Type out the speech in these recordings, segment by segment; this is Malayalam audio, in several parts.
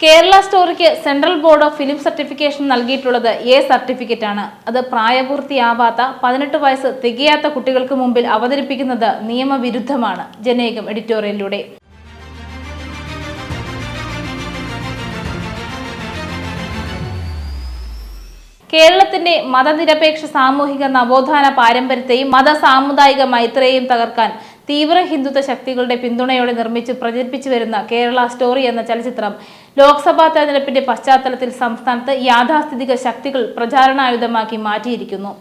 Kerala സ്റ്റോറിക്ക് central board of film certification നൽകിയിട്ടുള്ളത് എ സർട്ടിഫിക്കറ്റ് ആണ് അത് പ്രായപൂർത്തിയാവാത്ത പതിനെട്ട് വയസ്സ് തികയാത്ത കുട്ടികൾക്ക് മുമ്പിൽ അവതരിപ്പിക്കുന്നത് നിയമവിരുദ്ധമാണ്. ജനേകം എഡിറ്റോറിയലിലൂടെ. കേരളത്തിന്റെ മതനിരപേക്ഷ സാമൂഹിക നവോത്ഥാന പാരമ്പര്യത്തെയും മത സാമുദായിക മൈത്രിയെയും തകർക്കാൻ തീവ്ര ഹിന്ദുത്വ ശക്തികളുടെ പിന്തുണയോടെ നിർമ്മിച്ച് പ്രചരിപ്പിച്ചു വരുന്ന കേരള സ്റ്റോറി എന്ന ചലച്ചിത്രം ലോക്സഭാ തെരഞ്ഞെടുപ്പിന്റെ പശ്ചാത്തലത്തിൽ സംസ്ഥാനത്ത് യാഥാസ്ഥിതിക ശക്തികൾ പ്രചാരണായുധമാക്കി മാറ്റിയിരിക്കുന്നു.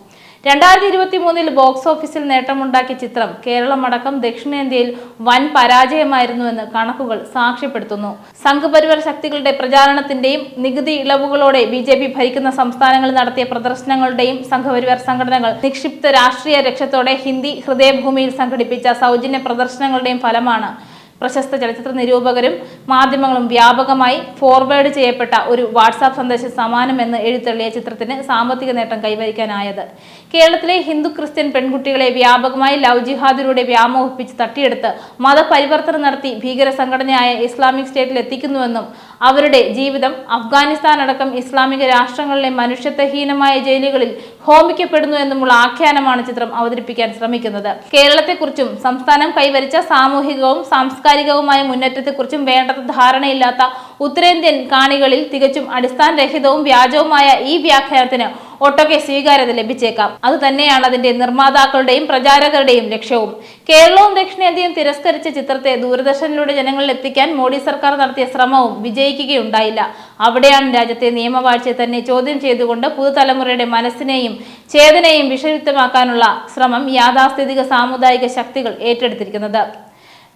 രണ്ടായിരത്തി ഇരുപത്തി മൂന്നിൽ ബോക്സ് ഓഫീസിൽ നേട്ടമുണ്ടാക്കിയ ചിത്രം കേരളമടക്കം ദക്ഷിണേന്ത്യയിൽ വൻ പരാജയമായിരുന്നുവെന്ന് കണക്കുകൾ സാക്ഷ്യപ്പെടുത്തുന്നു. സംഘപരിവാര ശക്തികളുടെ പ്രചാരണത്തിന്റെയും നികുതി ഇളവുകളോടെ ബി ജെ പി ഭരിക്കുന്ന സംസ്ഥാനങ്ങളിൽ നടത്തിയ പ്രദർശനങ്ങളുടെയും സംഘപരിവാർ സംഘടനകൾ നിക്ഷിപ്ത രാഷ്ട്രീയ ലക്ഷ്യത്തോടെ ഹിന്ദി ഹൃദയഭൂമിയിൽ സംഘടിപ്പിച്ച സൗജന്യ പ്രദർശനങ്ങളുടെയും ഫലമാണ്. പ്രശസ്ത ചലച്ചിത്ര നിരൂപകരും മാധ്യമങ്ങളും വ്യാപകമായി ഫോർവേഡ് ചെയ്യപ്പെട്ട ഒരു വാട്സാപ്പ് സന്ദേശം സമാനമെന്ന് എഴുത്തള്ളിയ ചിത്രത്തിന് സാമ്പത്തിക നേട്ടം കൈവരിക്കാനായത്. കേരളത്തിലെ ഹിന്ദു ക്രിസ്ത്യൻ പെൺകുട്ടികളെ വ്യാപകമായി ലവ് ജിഹാദിലൂടെ വ്യാമോഹിപ്പിച്ച് തട്ടിയെടുത്ത് മതപരിവർത്തനം നടത്തി ഭീകര സംഘടനയായ ഇസ്ലാമിക് സ്റ്റേറ്റിൽ എത്തിക്കുന്നുവെന്നും അവരുടെ ജീവിതം അഫ്ഗാനിസ്ഥാൻ അടക്കം ഇസ്ലാമിക രാഷ്ട്രങ്ങളിലെ മനുഷ്യത്വഹീനമായ ജയിലുകളിൽ ഹോമിക്കപ്പെടുന്നു എന്നുമുള്ള ആഖ്യാനമാണ് ചിത്രം അവതരിപ്പിക്കാൻ ശ്രമിക്കുന്നത്. കേരളത്തെക്കുറിച്ചും സംസ്ഥാനം കൈവരിച്ച സാമൂഹികവും സാംസ്കാരികവുമായ മുന്നേറ്റത്തെക്കുറിച്ചും വേണ്ടത്ര ധാരണയില്ലാത്ത ഉത്തരേന്ത്യൻ കാണികളിൽ തികച്ചും അടിസ്ഥാനരഹിതവും വ്യാജവുമായ ഈ വ്യാഖ്യാനത്തിന് ഒട്ടൊക്കെ സ്വീകാര്യത ലഭിച്ചേക്കാം. അത് തന്നെയാണ് അതിന്റെ നിർമ്മാതാക്കളുടെയും പ്രചാരകരുടെയും ലക്ഷ്യവും. കേരളവും ദക്ഷിണേന്ത്യയും തിരസ്കരിച്ച ചിത്രത്തെ ദൂരദർശനിലൂടെ ജനങ്ങളിൽ എത്തിക്കാൻ മോഡി സർക്കാർ നടത്തിയ ശ്രമവും വിജയിക്കുകയുണ്ടായില്ല. അവിടെയാണ് രാജ്യത്തെ നിയമവാഴ്ചയെ തന്നെ ചോദ്യം ചെയ്തുകൊണ്ട് പുതുതലമുറയുടെ മനസ്സിനെയും ചേതനയും വിഷയുക്തമാക്കാനുള്ള ശ്രമം യാഥാസ്ഥിതിക സാമുദായിക ശക്തികൾ ഏറ്റെടുത്തിരിക്കുന്നത്.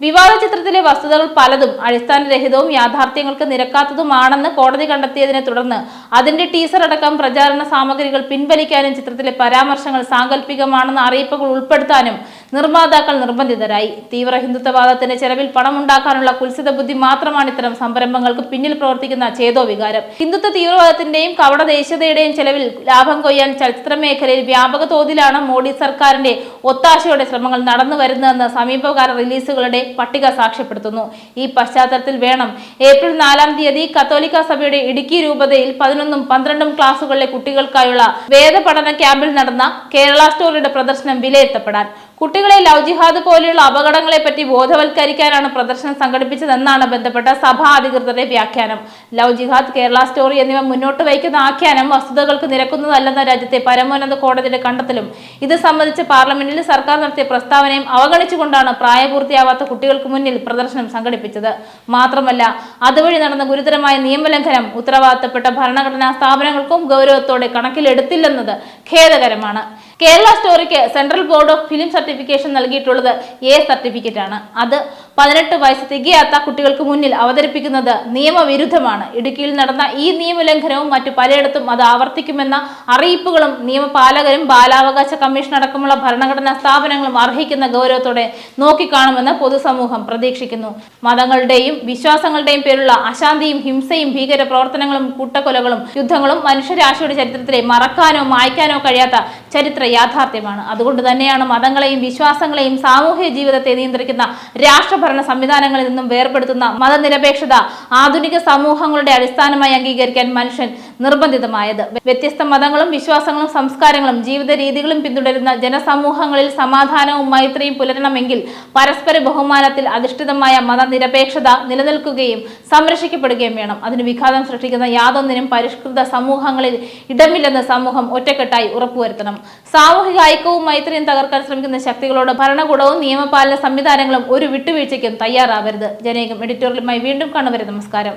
വിവാദ ചിത്രത്തിലെ വസ്തുതകൾ പലതും അടിസ്ഥാനരഹിതവും യാഥാർത്ഥ്യങ്ങൾക്ക് നിരക്കാത്തതുമാണെന്ന് കോടതി കണ്ടെത്തിയതിനെ തുടർന്ന് അതിന്റെ ടീസർ അടക്കം പ്രചാരണ സാമഗ്രികൾ പിൻവലിക്കാനും ചിത്രത്തിലെ പരാമർശങ്ങൾ സാങ്കല്പികമാണെന്ന അറിയിപ്പുകൾ ഉൾപ്പെടുത്താനും നിർമ്മാതാക്കൾ നിർബന്ധിതരായി. തീവ്ര ഹിന്ദുത്വവാദത്തിന്റെ ചെലവിൽ പണമുണ്ടാക്കാനുള്ള കുൽസിത ബുദ്ധി മാത്രമാണ് ഇത്തരം സംരംഭങ്ങൾക്ക് പിന്നിൽ പ്രവർത്തിക്കുന്ന ചേതോ വികാരം ഹിന്ദുത്വ തീവ്രവാദത്തിന്റെയും കവട ദേശീയതയുടെയും ചെലവിൽ ലാഭം കൊയ്യാൻ ചലച്ചിത്ര മേഖലയിൽ വ്യാപക തോതിലാണ് മോഡി സർക്കാരിന്റെ ഒത്താശയുടെ ശ്രമങ്ങൾ നടന്നു വരുന്നതെന്ന് സമീപകാല റിലീസുകളുടെ പട്ടിക സാക്ഷ്യപ്പെടുത്തുന്നു. ഈ പശ്ചാത്തലത്തിൽ വേണം ഏപ്രിൽ നാലാം തീയതി കത്തോലിക്ക സഭയുടെ ഇടുക്കി രൂപതയിൽ പതിനൊന്നും പന്ത്രണ്ടും ക്ലാസുകളിലെ കുട്ടികൾക്കായുള്ള വേദപഠന ക്യാമ്പിൽ നടന്ന കേരള സ്റ്റോറിയുടെ പ്രദർശനം വിലയിരുത്തപ്പെടാൻ. കുട്ടികളെ ലവ് ജിഹാദ് പോലെയുള്ള അപകടങ്ങളെ പറ്റി ബോധവൽക്കരിക്കാനാണ് പ്രദർശനം സംഘടിപ്പിച്ചതെന്നാണ് ബന്ധപ്പെട്ട സഭാ അധികൃതരുടെ വ്യാഖ്യാനം. ലവ് ജിഹാദ് കേരള സ്റ്റോറി എന്നിവ മുന്നോട്ട് വയ്ക്കുന്ന ആഖ്യാനം വസ്തുതകൾക്ക് നിരക്കുന്നതല്ലെന്ന രാജ്യത്തെ പരമോന്നത കോടതിയുടെ കണ്ടെത്തലും. ഇത് സംബന്ധിച്ച് പാർലമെന്റിൽ സർക്കാർ നടത്തിയ പ്രസ്താവനയും അവഗണിച്ചുകൊണ്ടാണ് പ്രായപൂർത്തിയാവാത്ത കുട്ടികൾക്ക് മുന്നിൽ പ്രദർശനം സംഘടിപ്പിച്ചത്. മാത്രമല്ല അതുവഴി നടന്ന ഗുരുതരമായ നിയമലംഘനം ഉത്തരവാദിത്തപ്പെട്ട ഭരണഘടനാ സ്ഥാപനങ്ങൾക്കും ഗൗരവത്തോടെ കണക്കിലെടുത്തില്ലെന്നത് ഖേദകരമാണ്. Kerala സ്റ്റോറിക്ക് central board of film certification നൽകിയിട്ടുള്ളത് എ സർട്ടിഫിക്കറ്റ് ആണ് അത് പതിനെട്ട് വയസ്സ് തികയാത്ത കുട്ടികൾക്ക് മുന്നിൽ അവതരിപ്പിക്കുന്നത് നിയമവിരുദ്ധമാണ്. ഇടുക്കിയിൽ നടന്ന ഈ നിയമലംഘനവും മറ്റു പലയിടത്തും അത് ആവർത്തിക്കുമെന്ന അറിയിപ്പുകളും നിയമപാലകരും ബാലാവകാശ കമ്മീഷൻ അടക്കമുള്ള ഭരണഘടനാ സ്ഥാപനങ്ങളും അർഹിക്കുന്ന ഗൗരവത്തോടെ നോക്കിക്കാണുമെന്ന് പൊതുസമൂഹം പ്രതീക്ഷിക്കുന്നു. മതങ്ങളുടെയും വിശ്വാസങ്ങളുടെയും പേരുള്ള അശാന്തിയും ഹിംസയും ഭീകര പ്രവർത്തനങ്ങളും കൂട്ടക്കൊലകളും യുദ്ധങ്ങളും മനുഷ്യരാശിയുടെ ചരിത്രത്തിലെ മറക്കാനോ മായ്ക്കാനോ കഴിയാത്ത ചരിത്ര യാഥാർത്ഥ്യമാണ്. അതുകൊണ്ട് തന്നെയാണ് മതങ്ങളെയും വിശ്വാസങ്ങളെയും സാമൂഹ്യ ജീവിതത്തെ നിയന്ത്രിക്കുന്ന രാഷ്ട്രഭരണ സംവിധാനങ്ങളിൽ നിന്നും വേർപെടുത്തുന്ന മതനിരപേക്ഷത ആധുനിക സമൂഹങ്ങളുടെ അടിസ്ഥാനമായി അംഗീകരിക്കാൻ മനുഷ്യൻ നിർബന്ധിതമായത്. വ്യത്യസ്ത മതങ്ങളും വിശ്വാസങ്ങളും സംസ്കാരങ്ങളും ജീവിത രീതികളും പിന്തുടരുന്ന ജനസമൂഹങ്ങളിൽ സമാധാനവും മൈത്രിയും പുലരണമെങ്കിൽ പരസ്പര ബഹുമാനത്തിൽ അധിഷ്ഠിതമായ മതനിരപേക്ഷത നിലനിൽക്കുകയും സംരക്ഷിക്കപ്പെടുകയും വേണം. അതിന് വിഘാതം സൃഷ്ടിക്കുന്ന യാതൊന്നിനും പരിഷ്കൃത സമൂഹങ്ങളിൽ ഇടമില്ലെന്ന് സമൂഹം ഒറ്റക്കെട്ടായി ഉറപ്പുവരുത്തണം. സാമൂഹിക ഐക്യവും മൈത്രിയും തകർക്കാൻ ശ്രമിക്കുന്ന ശക്തികളോട് ഭരണകൂടവും നിയമപാലന സംവിധാനങ്ങളും ഒരു വിട്ടുവീഴ്ചയ്ക്കും തയ്യാറാവരുത്. ജനേകം എഡിറ്റോറിയലുമായി വീണ്ടും കാണുവരെ നമസ്കാരം.